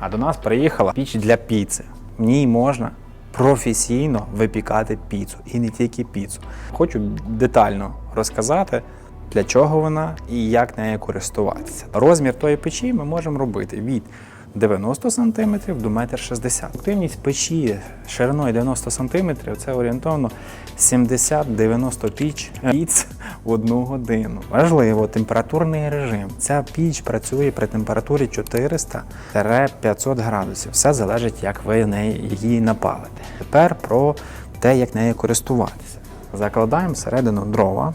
А до нас приїхала піч для піци. В ній можна професійно випікати піцу і не тільки піцу. Хочу детально розказати, для чого вона і як нею користуватися. Розмір тої печі ми можемо робити від 90 см до 1,60 м. Активність печі шириною 90 см це орієнтовно 70-90 піч піц одну годину. Важливо, температурний режим. Ця піч працює при температурі 400-500 градусів. Все залежить, як ви її напалите. Тепер про те, як нею користуватися. Закладаємо всередину дрова.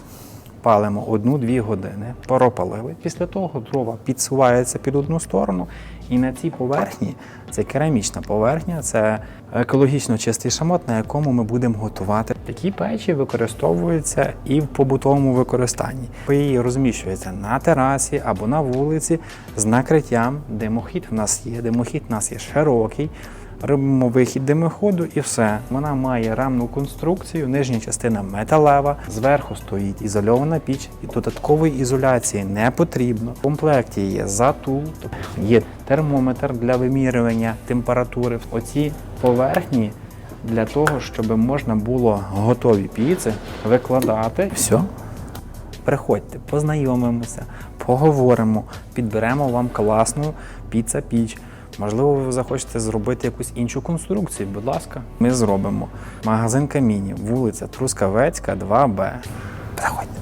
Палимо одну-дві години, пропалили. Після того дрова підсуваються під одну сторону, і на цій поверхні це керамічна поверхня, це екологічно чистий шамот, на якому ми будемо готувати. Такі печі використовуються і в побутовому використанні. Її розміщується на терасі або на вулиці з накриттям. Димохід в нас є. Димохід в нас є широкий. Робимо вихід димоходу і все. Вона має рамну конструкцію, нижня частина металева, зверху стоїть ізольована піч, і додаткової ізоляції не потрібно. В комплекті є затул, тобто є термометр для вимірювання температури. Оці поверхні для того, щоб можна було готові піци викладати. Все. Приходьте, познайомимося, поговоримо, підберемо вам класну піца-піч. Можливо, ви захочете зробити якусь іншу конструкцію. Будь ласка, ми зробимо. Магазин Каміні, вулиця Трускавецька, 2Б. Приходьте.